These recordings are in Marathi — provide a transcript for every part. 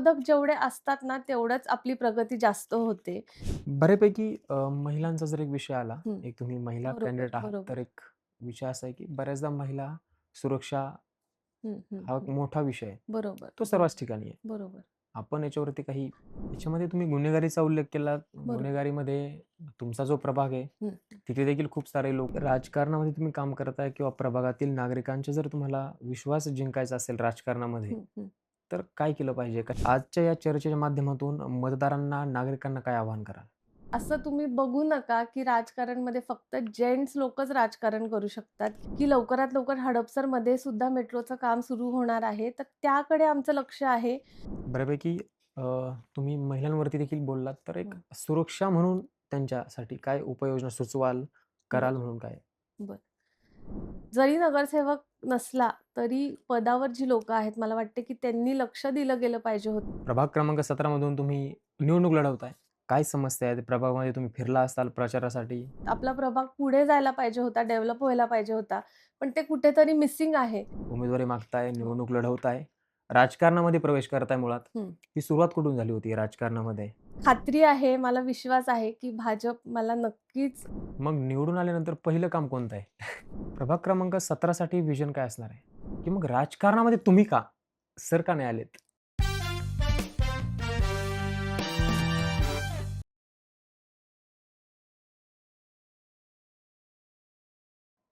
विरोधक जेवढे असतात ना, तेवढंच आपली प्रगती जास्त होते. बऱ्यापैकी अ, महिलांचा जर एक विषय आला. एक तुम्ही महिला बरोबर, कॅन्डिडेट आहात, तर. एक विषय असा आहे, की बऱ्याचदा महिला सुरक्षा हं, एक. मोठा विषय आहे. बरोबर, तो सर्वच ठिकाणी आहे. बरोबर. आपण याच्यावरती काही याच्यामध्ये तुम्ही गुन्हेगारीचा उल्लेख केला. गुन्हेगारीमध्ये तुमचा जो प्रभाग आहे. तिथे देखील खूप सारे लोक राजकारणामध्ये तुम्ही काम करताय किंवा प्रभागातील नागरिकांचा जर तुम्हाला विश्वास जिंकायचा असेल राजकारणामध्ये. तर काय केलं पाहिजे? का आजच्या या चर्चेच्या माध्यमातून मतदारांना, नागरिकांना काय आवाहन कराल? असं तुम्ही बघू नका, की राजकारणमध्ये फक्त जेंट्स लोकच राजकारण करू शकतात, की लवकरात लवकर हडपसरमध्ये सुद्धा मेट्रोचं काम सुरू होणार आहे. तर त्याकडे आमचं लक्ष आहे. बऱ्यापैकी तुम्ही महिलांवरती देखील बोललात, तर एक. सुरक्षा म्हणून त्यांच्यासाठी काय उपाययोजना सुचवाल, कराल. म्हणून काय? बरं. जरी नगरसेवक नसला, तरी पदावर जी लोकं आहेत, मला वाटते, की त्यांनी लक्ष दिलं गेलं पाहिजे होतं. प्रभाग क्रमांक 17 मधून तुम्ही निवडणूक लढवताय. काय समस्या आहेत? प्रभागामध्ये तुम्ही फिरला असाल प्रचारासाठी? आपला प्रभाग पुढे जायला पाहिजे होता, डेव्हलप व्हायला पाहिजे होता. पण ते कुठेतरी मिसिंग आहे. उमेदवारी मागताय. निवडणूक लढवताय, राजकारणामध्ये प्रवेश करताय मुळात. हं. ही सुरुवात कुठून झाली होती राजकारणामध्ये? खात्री आहे, मला विश्वास आहे, की भाजप मला नक्कीच मग निवडून आल्यानंतर पहिलं काम कोणतं आहे? प्रभाग क्रमांक 17 साठी व्हिजन काय असणार आहे? की मग राजकारणामध्ये तुम्ही का? सर का नाही आलेत?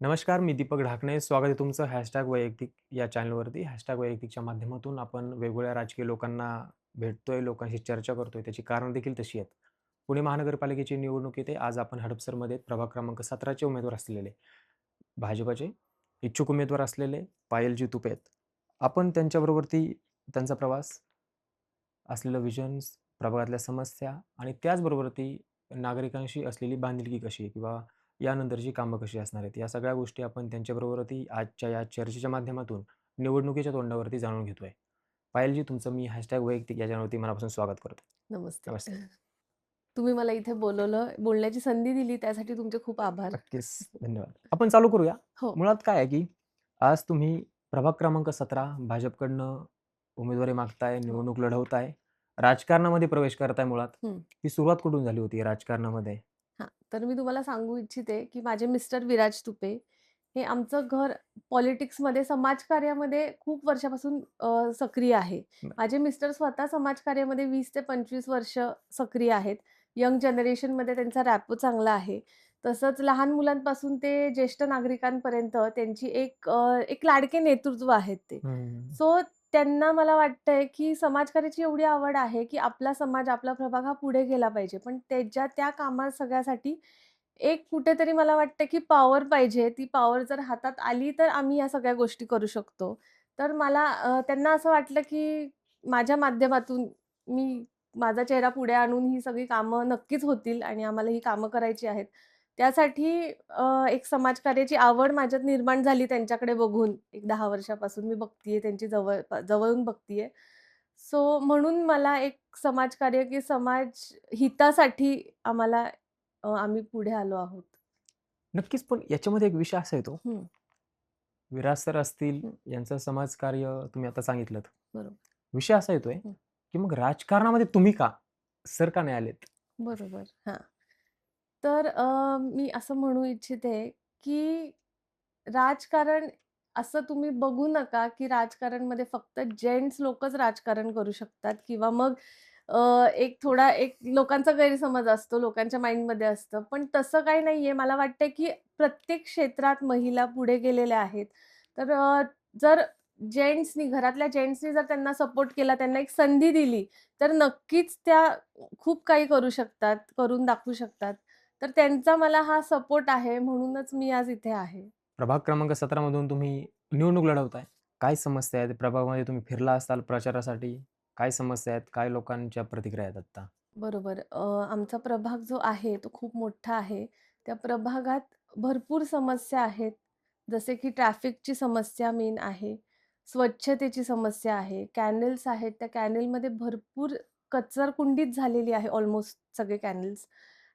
नमस्कार, मी दीपक ढाकणे. स्वागत आहे तुमचं हॅशटॅग वैयक्तिक या चॅनलवरती. हॅशटॅग वैयक्तिकच्या माध्यमातून आपण वेगवेगळ्या राजकीय लोकांना भेटतोय, लोकांशी चर्चा करतोय. त्याची कारणं देखील तशी आहेत. पुणे महानगरपालिकेची निवडणूक येते. आज आपण हडपसरमध्ये प्रभाग क्रमांक सतराचे उमेदवार असलेले भाजपाचे इच्छुक उमेदवार असलेले पायलजी तुपे आहेत. आपण त्यांच्याबरोबरती त्यांचा प्रवास, असलेलं विजन्स प्रभागातल्या समस्या आणि त्याचबरोबरती नागरिकांशी असलेली बांधिलकी कशी आहे किंवा यानंतरची कामं कशी असणार आहेत, या सगळ्या गोष्टी आपण त्यांच्याबरोबरती आजच्या या चर्चेच्या माध्यमातून निवडणुकीच्या तोंडावरती जाणून घेतोय. पायलजी, तुमचं मी हॅशटॅग वैयक्तिक या चॅनलवरती मनापासून स्वागत करतो. नमस्ते. नमस्ते. तुम्ही मला इथे बोलावलं, बोलण्याची संधी दिली त्यासाठी तुमचे खूप आभार. नक्कीच. धन्यवाद. आपण चालू करूया. हो. मुळात काय आहे, की आज तुम्ही प्रभाग क्रमांक 17 भाजपकडनं उमेदवारी मागताय, हो. निवडणूक लढवताय, राजकारणामध्ये प्रवेश करताय मुळात. ही सुरुवात कुठून झाली होती राजकारणामध्ये? तर मी तुम्हाला सांगू इच्छिते, की माझे मिस्टर विराज तुपे हे आमचं घर पॉलिटिक्समध्ये, समाजकार्यामध्ये खूप वर्षापासून अ, सक्रिय आहे. माझे मिस्टर स्वतः समाजकार्यामध्ये 20 ते 25 वर्ष सक्रिय आहेत. यंग जनरेशनमध्ये त्यांचा रॅपो चांगला आहे. तसंच लहान मुलांपासून ते ज्येष्ठ नागरिकांपर्यंत त्यांची एक अ, एक लाडके नेतृत्व आहेत ते. सो त्यांना मला वाटतंय, की समाजकार्याची एवढी आवड आहे, की आपला समाज, आपला प्रभाग हा पुढे गेला पाहिजे. पण त्याच्या त्या कामा सगळ्यासाठी एक कुठेतरी मला वाटतं, की पॉवर पाहिजे. ती पॉवर जर हातात आली, तर आम्ही या सगळ्या गोष्टी करू शकतो. तर मला अ, त्यांना असं वाटलं, की माझ्या माध्यमातून मी माझा चेहरा पुढे आणून ही सगळी कामं नक्कीच होतील आणि आम्हाला ही कामं करायची आहेत. त्यासाठी एक समाजकार्याची आवड माझ्यात निर्माण झाली त्यांच्याकडे बघून. एक 10 वर्षापासून मी बघतीये त्यांची जवळ जवळून बघतीये. सो म्हणून मला एक समाजकार्य, की समाज हितासाठी आम्हाला आम्ही पुढे आलो आहोत. नक्कीच, पण याच्यामध्ये एक विषय असा येतो. विराज सर असतील. यांचं समाजकार्य तुम्ही आता सांगितलंत. बरोबर. विषय असा येतोय. की मग राजकारणामध्ये तुम्ही का? सर का नाही आलेत? बरोबर. हां. तर अ, मी असं म्हणू इच्छिते, की राजकारण असं तुम्ही बघू नका, की राजकारणमध्ये फक्त जेंट्स लोकच राजकारण करू शकतात किंवा मग अ, एक थोडा एक लोकांचा गैरसमज असतो, लोकांच्या माइंडमध्ये असतं. पण तसं काही नाहीये. मला वाटतं, की प्रत्येक क्षेत्रात महिला पुढे गेलेल्या आहेत. तर अ, जर जेंट्सनी, घरातल्या जेंट्सनी जर त्यांना सपोर्ट केला, त्यांना एक संधी दिली, तर नक्कीच त्या खूप काही करू शकतात, करून दाखवू शकतात. तर त्यांचा मला हा सपोर्ट आहे, म्हणूनच मी आज इथे आहे. प्रभाग क्रमांक 17 मधून तुम्ही निवडणूक लढवताय. काय समस्या आहेत? प्रभागामध्ये तुम्ही फिरला असाल प्रचारासाठी. काय समस्या आहेत? काय लोकांच्या प्रतिक्रिया आहेत आत्ता? बरोबर. अ, आमचा प्रभाग जो आहे, तो खूप मोठा आहे. त्या प्रभागात भरपूर समस्या आहेत. जसे की ट्रॅफिकची समस्या मेन आहे. स्वच्छतेची समस्या आहे. कॅनल्स आहेत, त्या कॅनलमध्ये भरपूर कचरकुंडीच झालेली आहे ऑलमोस्ट सगळे कॅनल्स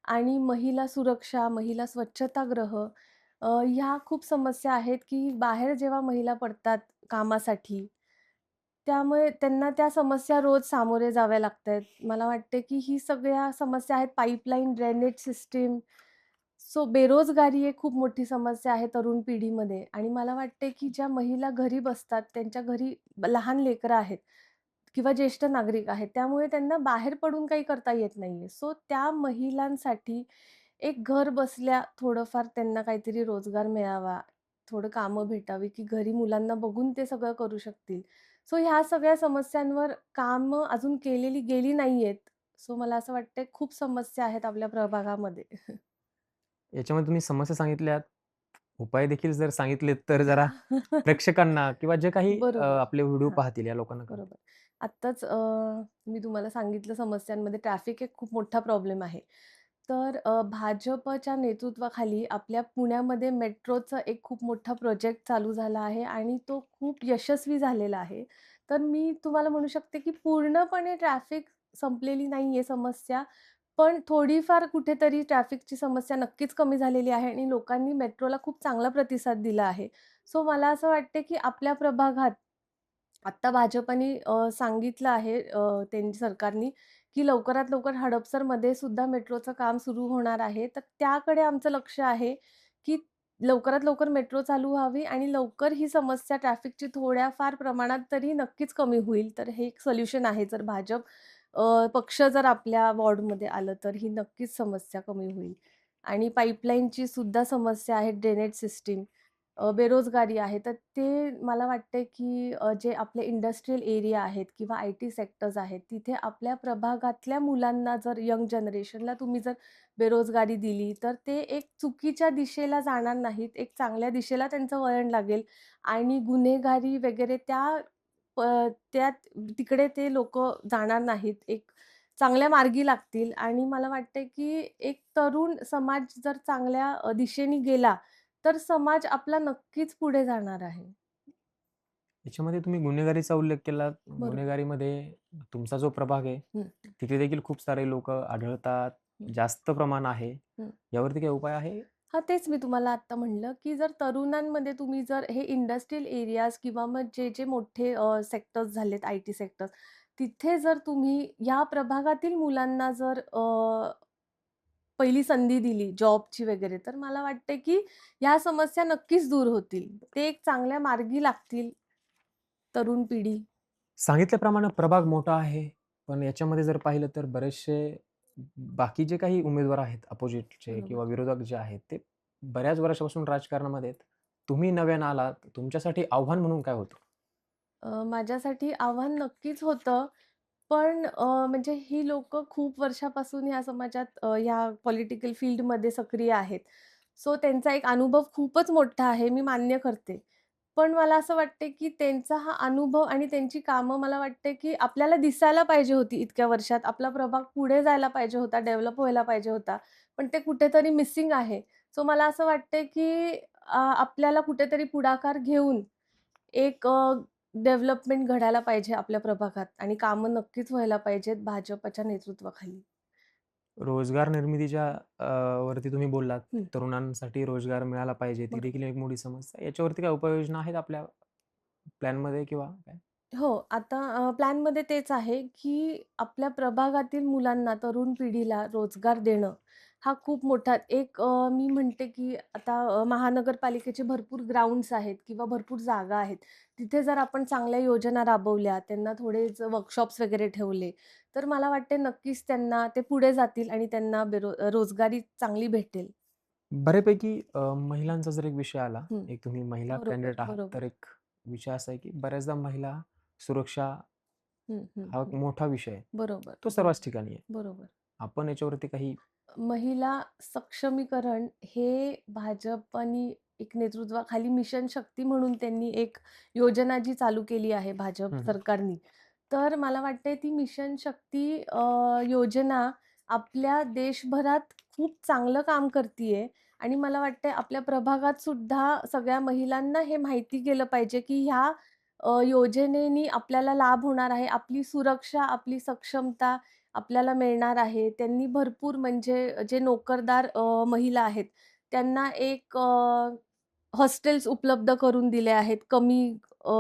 आणि महिला सुरक्षा, महिला स्वच्छतागृह ह्या खूप समस्या आहेत, की बाहेर जेव्हा महिला पडतात कामासाठी त्यामुळे त्यांना त्या समस्या रोज सामोरे जाव्या लागतायत. मला वाटते, की ही सगळ्या समस्या आहेत पाईपलाईन, ड्रेनेज सिस्टीम सो बेरोजगारी एक खूप मोठी समस्या आहे तरुण पिढीमध्ये आणि मला वाटते, की ज्या महिला घरी बसतात, त्यांच्या घरी लहान लेकरं आहेत किंवा ज्येष्ठ नागरिक आहेत. त्यामुळे त्यांना बाहेर पडून काही करता येत नाहीये. सो त्या महिलांसाठी एक घर बसल्या थोडंफार त्यांना काहीतरी रोजगार मिळावा, थोडं कामं भेटावी, की घरी मुलांना बघून ते सगळं करू शकतील. सो ह्या सगळ्या समस्यांवर कामं अजून केलेली गेली नाहीयेत. सो मला असं वाटतंय खूप समस्या आहेत आपल्या प्रभागामध्ये. याच्यामध्ये तुम्ही समस्या सांगितल्यात, उपाय देखील जर सांगितलेत तर जरा प्रेक्षकांना किंवा जे काही अ, बरोबर. आपले व्हिडिओ हां. पाहतील या लोकांना कळतील. बरोबर. आत्ताच मी तुम्हाला सांगितलं समस्यांमध्ये ट्रॅफिक एक खूप मोठा प्रॉब्लेम आहे. तर भाजपच्या नेतृत्वाखाली आपल्या पुण्यामध्ये मेट्रोचं एक खूप मोठा प्रोजेक्ट चालू झाला आहे आणि तो खूप यशस्वी झालेला आहे. तर मी तुम्हाला म्हणू शकते, की पूर्णपणे ट्रॅफिक संपलेली नाही आहे समस्या, पण थोडीफार कुठेतरी ट्रॅफिकची समस्या नक्कीच कमी झालेली आहे आणि लोकांनी मेट्रोला खूप चांगला प्रतिसाद दिला आहे. सो मला असं वाटते, की आपल्या प्रभागात आत्ता भाजपने सांगितलं आहे अ, त्यांनी सरकारनी, की लवकरात लवकर हडपसरमध्ये सुद्धा मेट्रोचं काम सुरू होणार आहे. तर त्याकडे आमचं लक्ष आहे, की लवकरात लवकर मेट्रो चालू व्हावी आणि लवकर ही समस्या ट्रॅफिकची थोड्याफार प्रमाणात तरी नक्कीच कमी होईल. तर हे एक सोल्युशन आहे. जर भाजप अ, पक्ष जर आपल्या वॉर्डमध्ये आलं, तर ही नक्कीच समस्या कमी होईल. आणि पाईपलाईनची सुद्धा समस्या आहे, ड्रेनेज सिस्टीम अ, बेरोजगारी आहे. तर ते मला वाटते, की अ, जे आपले इंडस्ट्रियल एरिया आहेत किंवा आय-टी सेक्टर्स आहेत, तिथे आपल्या प्रभागातल्या मुलांना जर यंग जनरेशनला तुम्ही जर बेरोजगारी दिली, तर ते एक चुकीच्या दिशेला जाणार नाहीत. एक चांगल्या दिशेला त्यांचं वळण लागेल आणि गुन्हेगारी वगैरे त्या प त्यात तिकडे ते लोकं जाणार नाहीत. एक चांगल्या मार्गी लागतील आणि मला वाटतंय, की एक तरुण समाज जर चांगल्या अ, दिशेने गेला, तर समाज आपला नक्कीच पुढे जाणार आहे. याच्यामध्ये तुम्ही गुन्हेगारीचा उल्लेख. बरोबर. गुन्हेगारीमध्ये तुमचा जो प्रभाग आहे, तिथे देखील खूप सारे लोकं आढळतात. जास्त प्रमाण आहे. यावरती काही उपाय आहे? हां, तेच मी तुम्हाला आत्ता म्हणलं, की जर तरुणांमध्ये तुम्ही जर हे इंडस्ट्रियल एरियाज किंवा मग जे-जे मोठे अ, सेक्टर्स झालेत, आय-टी सेक्टर्स, तिथे जर तुम्ही या प्रभागातील मुलांना जर अ, पहिली संधी दिली जॉबची वगैरे, तर मला वाटतंय, की ह्या समस्या नक्कीच दूर होतील. ते एक चांगल्या मार्गी लागतील, तरुण पिढी. सांगितल्याप्रमाणे प्रभाग मोठा आहे. पण याच्यामध्ये जर पाहिलं तर बरेचसे बाकी जे काही उमेदवार आहेत बरोबर. किंवा विरोधक जे आहेत, ते बऱ्याच वर्षापासून राजकारणामध्ये आहेत. तुम्ही नव्यानं आलात. तुमच्यासाठी आव्हान म्हणून काय होतं? माझ्यासाठी आव्हान नक्कीच होतं. पण अ, म्हणजे ही लोकं खूप वर्षापासून ह्या समाजात अ, ह्या पॉलिटिकल फील्डमध्ये सक्रिय आहेत. सो त्यांचा एक अनुभव खूपच मोठा आहे, मी मान्य करते. पण मला असं वाटते, की त्यांचा हा अनुभव आणि त्यांची कामं मला वाटते, की आपल्याला दिसायला पाहिजे होती इतक्या वर्षात. आपला प्रभाग पुढे जायला पाहिजे होता, डेव्हलप व्हायला पाहिजे होता. पण ते कुठेतरी मिसिंग आहे. सो मला असं वाटते की अ, आपल्याला कुठेतरी पुढाकार घेऊन एक डेव्हलपमेंट घडायला पाहिजे आपल्या प्रभागात आणि कामं नक्कीच व्हायला पाहिजेत भाजपच्या नेतृत्वाखाली. रोजगार निर्मितीच्या अ, वरती तुम्ही बोललात. हं, तरुणांसाठी रोजगार मिळाला पाहिजे. ती बरोबर. देखील एक मोठी समस्या. याच्यावरती काही उपाययोजना आहेत आपल्या प्लॅनमध्ये किंवा काय? हो, आता अ, प्लॅनमध्ये तेच आहे, की आपल्या प्रभागातील मुलांना, तरुण पिढीला रोजगार देणं, हा खूप मोठा एक अ, मी म्हणते, की आता अ, महानगरपालिकेचे भरपूर ग्राउंड्स आहेत किंवा भरपूर जागा आहेत. तिथे जर आपण चांगल्या योजना राबवल्या, त्यांना थोडेच वर्कशॉप्स वगैरे ठेवले, तर मला वाटते नक्कीच त्यांना ते पुढे जातील आणि त्यांना बेरो रोजगारी चांगली भेटेल. बऱ्यापैकी अ, महिलांचा जर एक विषय आला, हं, एक तुम्ही महिला बरोबर, कॅन्डिडेट आहात, तर. एक विषय असा आहे, की बऱ्याचदा महिला सुरक्षा हं, हं, हा एक हं. मोठा विषय आहे. बरोबर, तो सर्वच बरोबर, ठिकाणी आहे. बरोबर. आपण याच्यावरती काही महिला सक्षमीकरण हे भाजपनी एक नेतृत्वाखाली मिशन शक्ती म्हणून त्यांनी एक योजना जी चालू केली आहे भाजप. सरकारनी. तर मला वाटते ती मिशन शक्ती योजना आपल्या देशभरात खूप चांगलं काम करतीये आणि मला वाटतंय आपल्या प्रभागात सुद्धा सगळ्या महिलांना हे माहिती केलं पाहिजे, की ह्या योजनेनी आपल्याला लाभ होणार आहे. आपली सुरक्षा, आपली सक्षमता आपल्याला मिळणार आहे. त्यांनी भरपूर म्हणजे जे नोकरदार महिला आहेत, त्यांना एक हॉस्टेल्स उपलब्ध करून दिले आहेत कमी अ,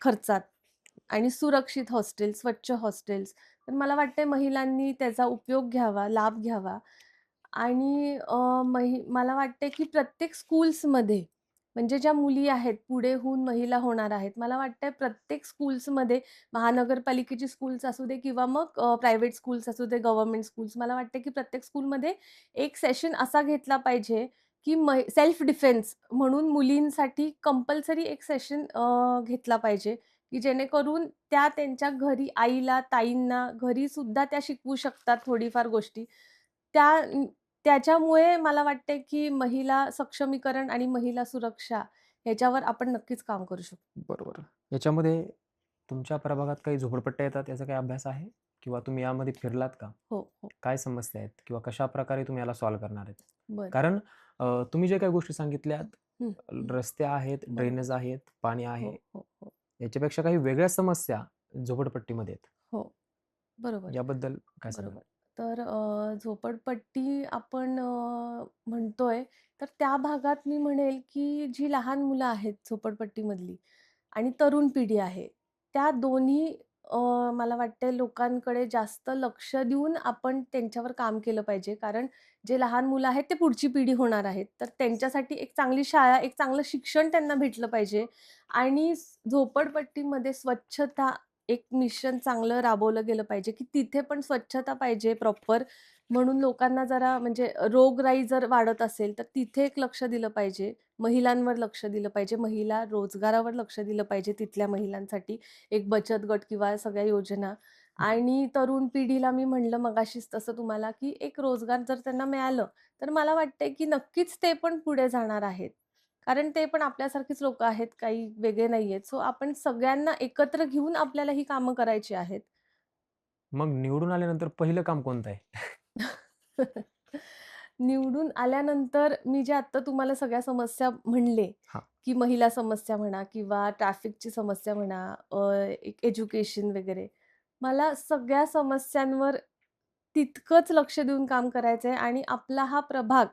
खर्चात. आणि सुरक्षित हॉस्टेल्स, स्वच्छ हॉस्टेल्स. तर मला वाटतंय महिलांनी त्याचा उपयोग घ्यावा, लाभ घ्यावा आणि अ, मही मला वाटतंय की प्रत्येक स्कूल्समध्ये म्हणजे ज्या मुली आहेत, पुढे होऊन महिला होणार आहेत. मला वाटतंय प्रत्येक स्कूल्समध्ये महानगरपालिकेची स्कूल्स असू दे किंवा मग अ, प्रायव्हेट स्कूल्स असू दे, गव्हर्नमेंट स्कूल्स. मला वाटतं की प्रत्येक स्कूलमध्ये एक सेशन असा घेतला पाहिजे, की सेल्फ डिफेन्स म्हणून मुलींसाठी कंपल्सरी एक सेशन घेतला पाहिजे, की जेणेकरून त्या त्यांच्या घरी आईला, ताईंना घरीसुद्धा त्या शिकवू शकतात थोडीफार गोष्टी. त्या त्याच्यामुळे मला वाटते की महिला सक्षमीकरण आणि महिला सुरक्षा याच्यावर आपण नक्कीच काम करू शकतो. बरोबर. याच्यामध्ये तुमच्या प्रभागात काही झोपडपट्ट्या येतात याचा काही अभ्यास आहे? किंवा तुम्ही यामध्ये फिरलात का? हो, हो. काय समस्या आहेत किंवा कशाप्रकारे तुम्ही याला सॉल्व्ह करणार आहेत? बरं. कारण अ, तुम्ही जे काही गोष्टी सांगितल्यात हं. रस्ते आहेत. ड्रेनेज आहेत, पाणी आहे. हो, हो, हो. याच्यापेक्षा काही वेगळ्या समस्या झोपडपट्टीमध्ये आहेत. हो. बरोबर. याबद्दल काय सांगाल? बरोबर. तर अ, झोपडपट्टी आपण अ, म्हणतोय, तर त्या भागात मी म्हणेल की जी लहान मुलं आहेत झोपडपट्टीमधली आणि तरुण पिढी आहे, त्या दोन्ही अ, मला वाटतंय लोकांकडे जास्त लक्ष देऊन आपण त्यांच्यावर काम केलं पाहिजे. कारण जे लहान मुलं आहेत, ते पुढची पिढी होणार आहेत. तर त्यांच्यासाठी एक चांगली शाळा, एक चांगलं शिक्षण त्यांना भेटलं पाहिजे आणि झोपडपट्टीमध्ये स्वच्छता एक मिशन चांगलं राबवलं गेलं पाहिजे, की तिथे पण स्वच्छता पाहिजे प्रॉपर. म्हणून लोकांना जरा म्हणजे रोगराई जर वाढत असेल, तर तिथे एक लक्ष दिलं पाहिजे. महिलांवर लक्ष दिलं पाहिजे. महिला रोजगारावर लक्ष दिलं पाहिजे तिथल्या महिलांसाठी. एक बचत गट किंवा सगळ्या योजना आणि तरुण पिढीला मी म्हणलं मगाशीच तसं तुम्हाला, की एक रोजगार जर त्यांना मिळालं, तर मला वाटतंय की नक्कीच ते पण पुढे जाणार आहेत. कारण ते पण आपल्यासारखीच लोकं आहेत, काही वेगळे नाहीयेत. सो आपण सगळ्यांना एकत्र घेऊन आपल्याला ही कामं करायची आहेत. मग निवडून आल्यानंतर पहिलं काम कोणतं आहे? निवडून आल्यानंतर मी जे आत्ता तुम्हाला सगळ्या समस्या म्हणले, हां. की महिला समस्या म्हणा किंवा ट्रॅफिकची समस्या म्हणा, अ, एक एज्युकेशन वगैरे. मला सगळ्या समस्यांवर तितकंच लक्ष देऊन काम करायचंय आणि आपला हा प्रभाग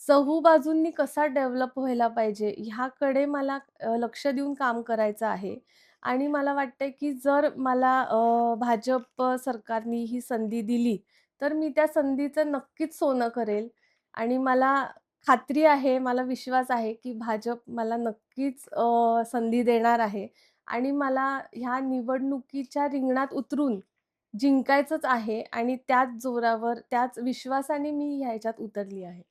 चहूबाजूंनी कसा डेव्हलप व्हायला पाहिजे, ह्याकडे मला अ, लक्ष देऊन काम करायचं आहे आणि मला वाटतंय की जर मला अ, भाजप सरकारनी ही संधी दिली, तर मी त्या संधीचं नक्कीच सोनं करेल आणि मला खात्री आहे, मला विश्वास आहे, की भाजप मला नक्कीच संधी देणार आहे आणि मला ह्या निवडणुकीच्या रिंगणात उतरून जिंकायचंच आहे आणि त्याच जोरावर, त्याच विश्वासाने मी ह्याच्यात उतरली आहे.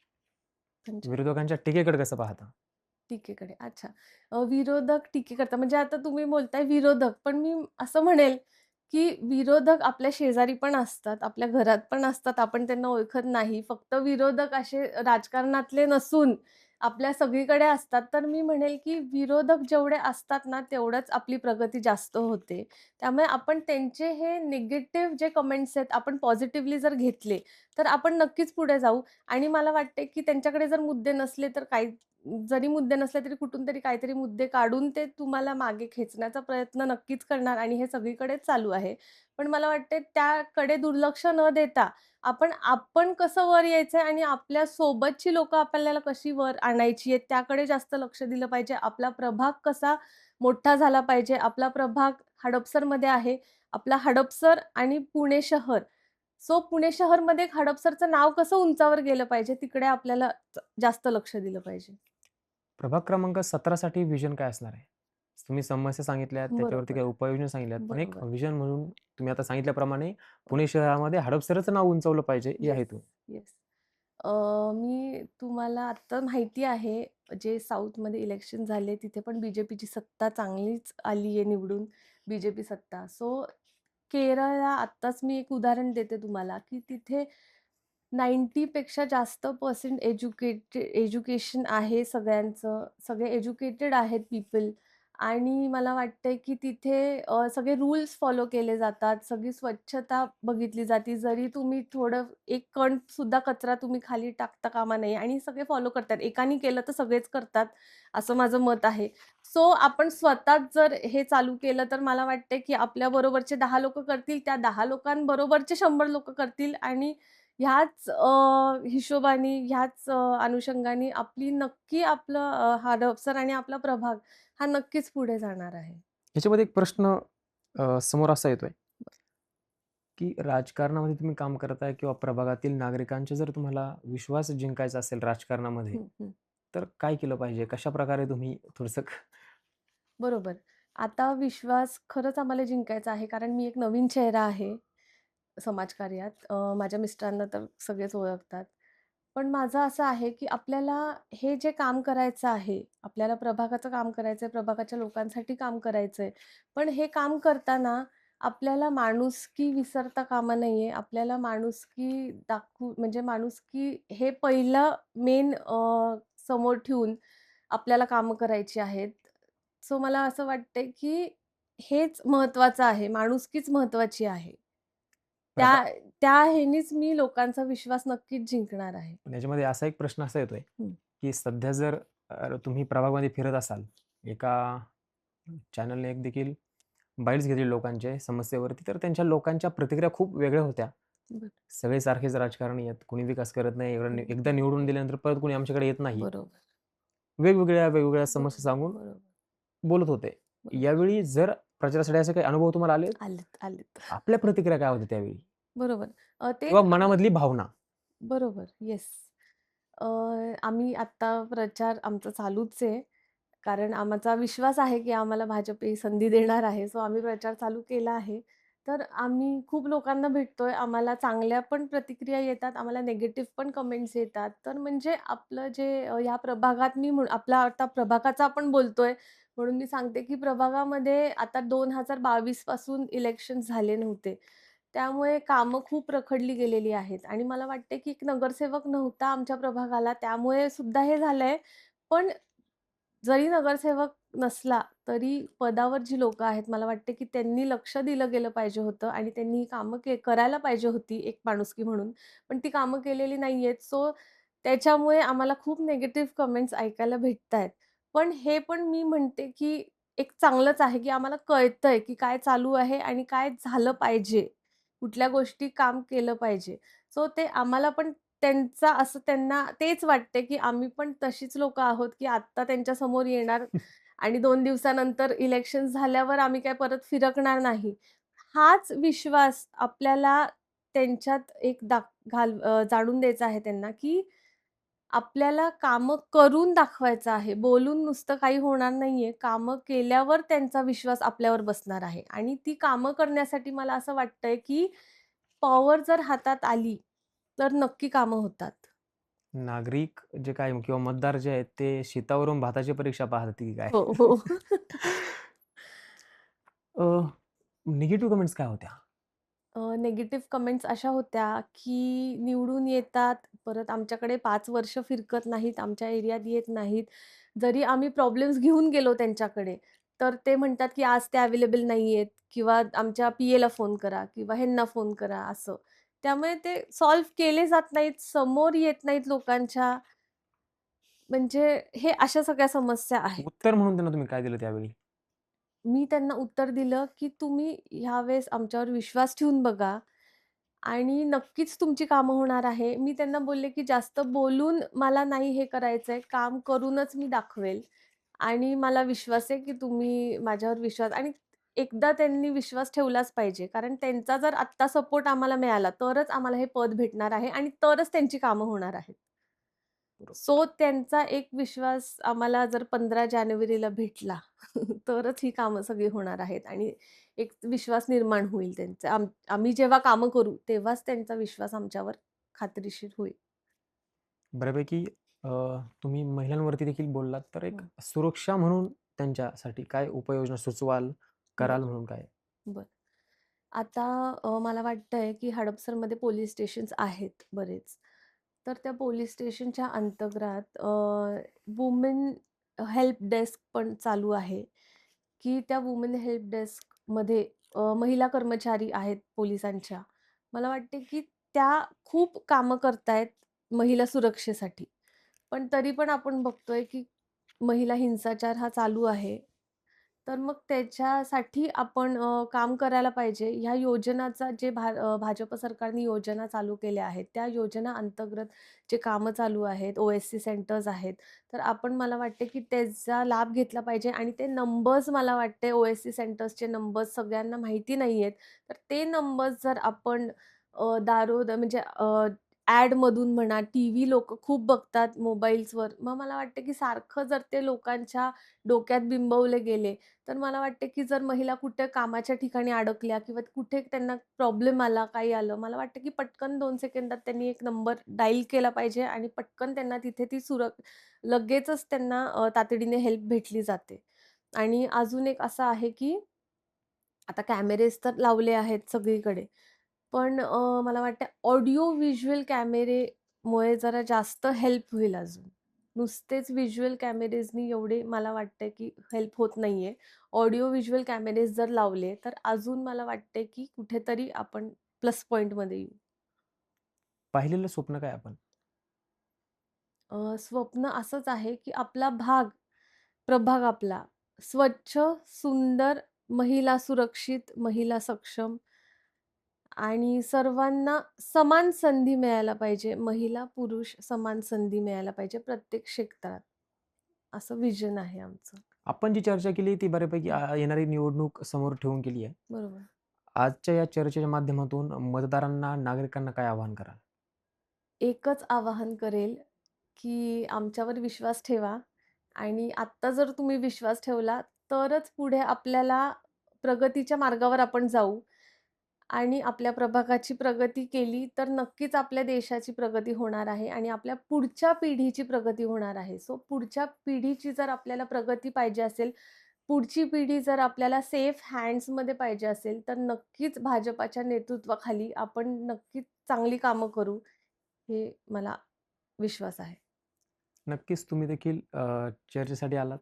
विरोधकांच्या टीकेकडे कसं पाहता? टीकेकडे. अच्छा. विरोधक टीके करतात म्हणजे आता तुम्ही बोलताय विरोधक, पण मी असं म्हणेल, की विरोधक आपल्या शेजारी पण असतात, आपल्या घरात पण असतात, आपण त्यांना ओळखत नाही. फक्त विरोधक असे राजकारणातले नसून आपल्या सगळीकडे असतात. तर मी म्हणेल, की विरोधक जेवढे असतात ना, तेवढंच आपली प्रगती जास्त होते. त्यामुळे आपण त्यांचे हे निगेटिव्ह जे कमेंट्स आहेत, आपण पॉझिटिव्हली जर घेतले, तर आपण नक्कीच पुढे जाऊ आणि मला वाटते, की त्यांच्याकडे जर मुद्दे नसले, तर काही जरी मुद्दे नसले, तरी कुठून तरी काहीतरी मुद्दे काढून ते तुम्हाला मागे खेचण्याचा प्रयत्न नक्कीच करणार आणि हे सगळीकडेच चालू आहे. पण मला वाटते त्याकडे दुर्लक्ष न देता आपण, आपण कसं वर यायचंय आणि आपल्या सोबतची लोक आपल्याला कशी वर आणायची आहेत, त्याकडे जास्त लक्ष दिलं पाहिजे. आपला प्रभाग कसा मोठा झाला पाहिजे. आपला प्रभाग हडपसरमध्ये आहे. आपला हडपसर आणि पुणे शहर. सो पुणे शहरमध्ये हडपसरचं नाव कसं उंचावर गेलं पाहिजे, तिकडे आपल्याला जास्त लक्ष दिलं पाहिजे. प्रभाग क्रमांक 17 साठी व्हिजन काय असणार आहे? तुम्ही समस्या सांगितल्यात, त्याच्यावरती बरोबर. काही उपाययोजना सांगितल्यात. पण एक बरोबर. व्हिजन म्हणून तुम्ही आता सांगितल्याप्रमाणे पुणे शहरामध्ये हडपसरचं नाव उंचावलं पाहिजे या येस, हेतून. येस. अ, मी तुम्हाला आत्ता माहिती आहे, जे साऊथमध्ये इलेक्शन झाले, तिथे पण बी-जे-पीची सत्ता चांगलीच आली आहे निवडून, बी-जे-पी सत्ता. सो केरळला आत्ताच मी एक उदाहरण देते तुम्हाला, की तिथे 90 जास्त पर्सेंट एज्युकेटेड एज्युकेशन आहे सगळ्यांचं. सगळे एज्युकेटेड आहेत पीपल आणि मला वाटतंय, की तिथे सगळे रूल्स फॉलो केले जातात. सगळी स्वच्छता बघितली जाते. जरी तुम्ही थोडं एक कण सुद्धा कचरा तुम्ही खाली टाकता कामा नये आणि सगळे फॉलो करतात. एकाने केलं तर सगळेच करतात, असं माझं मत आहे. सो आपण स्वतःच जर हे चालू केलं, तर मला वाटतंय, की आपल्याबरोबरचे दहा लोकं करतील, त्या दहा लोकांबरोबरचे शंभर लोकं करतील आणि ह्याच अ, हिशोबाने, ह्याच अनुषंगाने आपली नक्की आपलं अ, हडपसर आणि आपला प्रभाग हा नक्कीच पुढे जाणार आहे. ह्याच्यामध्ये एक प्रश्न अ, समोर असा येतोय की राजकारणामध्ये तुम्ही काम करत आहे किंवा प्रभागातील नागरिकांचा जर तुम्हाला विश्वास जिंकायचा असेल राजकारणामध्ये, हं, हं. तर काय केलं पाहिजे? कशाप्रकारे तुम्ही थोडंसं बरोबर. आता विश्वास खरंच आम्हाला जिंकायचा आहे, कारण मी एक नवीन चेहरा आहे समाजकार्यात. अ, माझ्या मिस्टरांना तर सगळेच ओळखतात. पण माझं असं आहे, की आपल्याला हे जे काम करायचं आहे, आपल्याला प्रभागाचं काम करायचंय, प्रभागाच्या लोकांसाठी काम करायचंय. पण हे काम करताना आपल्याला माणुसकी विसरता कामा आहे आपल्याला माणुसकी दाखवू म्हणजे माणुसकी हे पहिलं मेन समोर ठेवून आपल्याला कामं करायची आहेत. सो मला असं वाटतंय, की हेच महत्त्वाचं आहे. माणुसकीच महत्त्वाची आहे. त्या त्या ह्यानीच मी लोकांचा विश्वास नक्कीच जिंकणार आहे. याच्यामध्ये असा एक प्रश्न असा येतोय. की सध्या जर तुम्ही प्रभागमध्ये फिरत असाल, एका चॅनलने एक देखील बाईट्स घेतली लोकांचे समस्येवरती, तर त्यांच्या लोकांच्या प्रतिक्रिया खूप वेगळ्या होत्या. सगळे सारखेच राजकारणी आहेत. कोणी विकास करत नाही. एकदा. निवडून दिल्यानंतर परत कोणी आमच्याकडे येत नाही. वेगवेगळ्या, वेगवेगळ्या समस्या सांगून बोलत होते. यावेळी जर प्रचारासाठी असे काही अनुभव तुम्हाला आले, आलेत, आलेत. आपल्या प्रतिक्रिया काय होत्या त्यावेळी? बरोबर. अ, किंवा मनामधली भावना? बरोबर. येस. आम्ही आता प्रचार आमचा चालूच आहे. कारण आमचा विश्वास आहे, की आम्हाला भाजप ही संधी देणार आहे. सो आम्ही प्रचार चालू केला आहे. तर आम्ही खूप लोकांना भेटतोय. आम्हाला चांगल्या पण प्रतिक्रिया येतात. आम्हाला निगेटिव्ह पण कमेंट्स येतात. तर म्हणजे आपलं जे अ, ह्या प्रभागात मी म्हण आपला आता प्रभागाचा आपण बोलतोय, म्हणून मी सांगते, की प्रभागामध्ये आता 2022 पासून इलेक्शन झाले नव्हते. त्यामुळे कामं खूप रखडली गेलेली आहेत आणि मला वाटते, की एक नगरसेवक नव्हता आमच्या प्रभागाला, त्यामुळे सुद्धा हे झालंय. पण जरी नगरसेवक नसला, तरी पदावर जी लोकं आहेत, मला वाटते की त्यांनी लक्ष दिलं गेलं पाहिजे होतं आणि त्यांनी ही कामं के करायला पाहिजे होती एक माणुसकी म्हणून. पण ती कामं केलेली नाही आहेत सो त्याच्यामुळे आम्हाला खूप निगेटिव्ह कमेंट्स ऐकायला भेटतायत. पण हे पण मी म्हणते की एक चांगलंच आहे, की आम्हाला कळतंय की काय चालू आहे आणि काय झालं पाहिजे. कुठल्या गोष्टी काम केलं पाहिजे. सो ते आम्हाला पण त्यांचा असं त्यांना तेच वाटते, की आम्ही पण तशीच लोकं आहोत, की आत्ता त्यांच्यासमोर येणार आणि 2 दिवसानंतर इलेक्शन झाल्यावर आम्ही काय परत फिरकणार नाही. हाच विश्वास आपल्याला त्यांच्यात एक दाख घाल जाणून द्यायचा आहे त्यांना, की आपल्याला कामं करून दाखवायचं आहे. बोलून नुसतं काही होणार नाहीये. कामं केल्यावर त्यांचा विश्वास आपल्यावर बसणार आहे आणि ती कामं करण्यासाठी मला असं वाटतंय, की पॉवर जर हातात आली, तर नक्की कामं होतात. नागरिक जे काय किंवा मतदार जे आहेत, ते शेतावरून भाताची परीक्षा पाहतात की काय? हो, हो. निगेटिव्ह कमेंट्स काय होत्या? अ, निगेटिव्ह कमेंट्स अशा होत्या, की निवडून येतात, परत आमच्याकडे 5 वर्ष फिरकत नाहीत, आमच्या एरियात येत नाहीत. जरी आम्ही प्रॉब्लेम्स घेऊन गेलो त्यांच्याकडे, तर ते म्हणतात, की आज ते अवेलेबल नाहीयेत किंवा आमच्या पी-एला फोन करा किंवा ह्यांना फोन करा असं. त्यामुळे ते सॉल्व्ह केले जात नाहीत, समोर येत नाहीत लोकांच्या. म्हणजे हे अशा सगळ्या समस्या आहेत. उत्तर म्हणून त्यांना तुम्ही काय दिलं त्यावेळी? मी त्यांना उत्तर दिलं, की तुम्ही ह्यावेळेस आमच्यावर विश्वास ठेवून बघा आणि नक्कीच तुमची कामं होणार आहे. मी त्यांना बोलले, की जास्त बोलून मला नाही हे करायचंय, काम करूनच मी दाखवेल आणि मला विश्वास आहे, की तुम्ही माझ्यावर विश्वास आणि एकदा त्यांनी विश्वास ठेवलाच पाहिजे. कारण त्यांचा जर आत्ता सपोर्ट आम्हाला मिळाला, तरच आम्हाला हे पद भेटणार आहे आणि तरच त्यांची कामं होणार आहेत. सो त्यांचा एक विश्वास आम्हाला जर 15 जानेवारीला भेटला, तरच ही कामं सगळी होणार आहेत आणि एक विश्वास निर्माण होईल त्यांचा. आम आम्ही जेव्हा कामं करू, तेव्हाच त्यांचा विश्वास आमच्यावर खात्रीशीर होईल. बऱ्यापैकी तुम्ही महिलांवरती देखील बोललात, तर एक सुरक्षा म्हणून त्यांच्यासाठी काय उपाययोजना सुचवाल, कराल म्हणून काय? बरं. आता मला वाटतंय, की हडपसरमध्ये पोलीस स्टेशन्स आहेत बरेच. तर त्या पोलीस स्टेशनच्या अंतर्गत वुमेन हेल्प डेस्क पण चालू आहे, की त्या वुमेन हेल्प डेस्कमध्ये महिला कर्मचारी आहेत पोलिसांच्या. मला वाटते, की त्या खूप कामं करतायत महिला सुरक्षेसाठी. पण तरी पण आपण बघतोय, की महिला हिंसाचार हा चालू आहे. तर मग त्याच्यासाठी आपण अ, काम करायला पाहिजे. ह्या योजनाचा जे भा अ, भाजप सरकारने योजना चालू केल्या आहेत, त्या योजना अंतर्गत जे कामं चालू आहेत, ओ-एस-सी सेंटर्स आहेत, तर आपण मला वाटते की त्याचा लाभ घेतला पाहिजे आणि ते नंबर्स मला वाटते ओ-एस-सी सेंटर्सचे नंबर्स सगळ्यांना माहिती नाही आहेत. तर ते नंबर्स जर आपण अ, दारोद म्हणजे अ, ॲडमधून म्हणा, टीव्ही लोक खूप बघतात मोबाईल्सवर. मग मला वाटतं की सारखं जर ते लोकांच्या डोक्यात बिंबवले गेले, तर मला वाटते की जर महिला कुठे कामाच्या ठिकाणी अडकल्या किंवा कुठे त्यांना प्रॉब्लेम आला, काही आलं, मला वाटतं की पटकन दोन सेकंदात त्यांनी एक नंबर डायल केला पाहिजे आणि पटकन त्यांना तिथे ती सुर लगेचच त्यांना अ, तातडीने हेल्प भेटली जाते. आणि अजून एक असं आहे की आता कॅमेरेज तर लावले आहेत सगळीकडे. पण मला वाटतं ऑडिओ व्हिज्युअल कॅमेरेमुळे जरा जास्त हेल्प होईल अजून. नुसतेच व्हिज्युअल कॅमेरेजनी एवढे मला वाटतंय की हेल्प होत नाहीये. ऑडिओ व्हिज्युअल कॅमेरेज जर लावले, तर अजून मला वाटते की कुठेतरी आपण प्लस पॉइंटमध्ये येऊ. पाहिलेलं स्वप्न काय आपण? स्वप्न असंच आहे की आपला भाग, प्रभाग आपला स्वच्छ, सुंदर, महिला सुरक्षित, महिला सक्षम आणि सर्वांना समान संधी मिळायला पाहिजे. महिला, पुरुष समान संधी मिळायला पाहिजे प्रत्येक क्षेत्रात. असं व्हिजन आहे आमचं. आपण जी चर्चा केली ती बऱ्यापैकी आ, येणारी निवडणूक समोर ठेवून केली आहे. बरोबर. आजच्या या चर्चेच्या माध्यमातून मतदारांना, नागरिकांना काय आवाहन कराल? एकच आवाहन करेल, की आमच्यावर विश्वास ठेवा आणि आत्ता जर तुम्ही विश्वास ठेवला, तरच पुढे आपल्याला प्रगतीच्या मार्गावर आपण जाऊ आणि आपल्या प्रभागाची प्रगती केली, तर नक्कीच आपल्या देशाची प्रगती होणार आहे आणि आपल्या पुढच्या पिढीची प्रगती होणार आहे. सो पुढच्या पिढीची जर आपल्याला प्रगती पाहिजे असेल, पुढची पिढी जर आपल्याला सेफ हँड्समध्ये पाहिजे असेल, तर नक्कीच भाजपाच्या नेतृत्वाखाली आपण नक्कीच चांगली कामं करू, हे मला विश्वास आहे. नक्कीच तुम्ही देखील चर्चेसाठी आलात.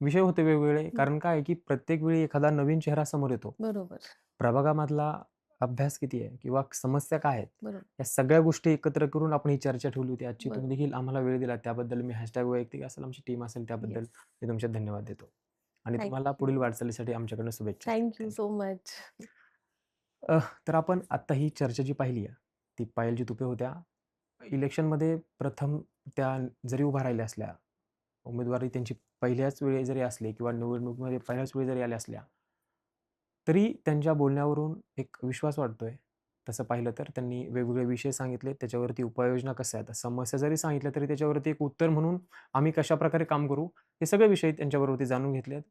विषय होते वेगवेगळे. कारण काय की प्रत्येक वेळी एखादा नवीन चेहरा समोर येतो. बरोबर, प्रभागामधला अभ्यास किती आहे किंवा समस्या काय आहेत, बरोबर, या सगळ्या गोष्टी एकत्र करून आपण ही चर्चा ठेवली होती. आजची. तुम्ही देखील आम्हाला वेळ दिला त्याबद्दल मी हॅशटॅग वैयक्तिक असेल, आमची टीम असेल त्याबद्दल येस. मी तुमचे धन्यवाद देतो. आणि तुम्हाला. पुढील वाटचालीसाठी आमच्याकडून शुभेच्छा. Thank you thank so much. तर आपण आत्ता ही चर्चा जी पाहिली आहे, ती पायलजी तुपे होत्या. इलेक्शनमध्ये प्रथम त्या जरी उभा राहिल्या असल्या, उमेदवारी त्यांची पहिल्याच वेळी जरी असली किंवा निवडणुकीमध्ये पहिल्याच वेळी जरी आल्या असल्या, तरी त्यांच्या बोलण्यावरून एक विश्वास वाटतोय. तसं पाहिलं तर त्यांनी वेगवेगळे विषय सांगितले, त्याच्यावरती उपाययोजना कशा आहेत, समस्या जरी सांगितल्या तरी त्याच्यावरती एक उत्तर म्हणून आम्ही कशाप्रकारे काम करू, हे सगळे विषय त्यांच्याबरोबरती जाणून घेतलेत.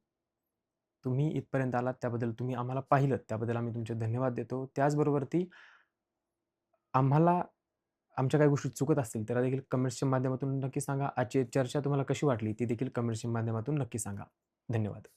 तुम्ही इथपर्यंत आलात त्याबद्दल, तुम्ही आम्हाला पाहिलं त्याबद्दल आम्ही तुमचे धन्यवाद देतो. त्याचबरोबरती आम्हाला आमच्या काही गोष्टी चुकत असतील, त्याला देखील कमेंट्सच्या माध्यमातून नक्की सांगा. आजची चर्चा तुम्हाला कशी वाटली, ती देखील कमेंट्सच्या माध्यमातून नक्की सांगा. धन्यवाद.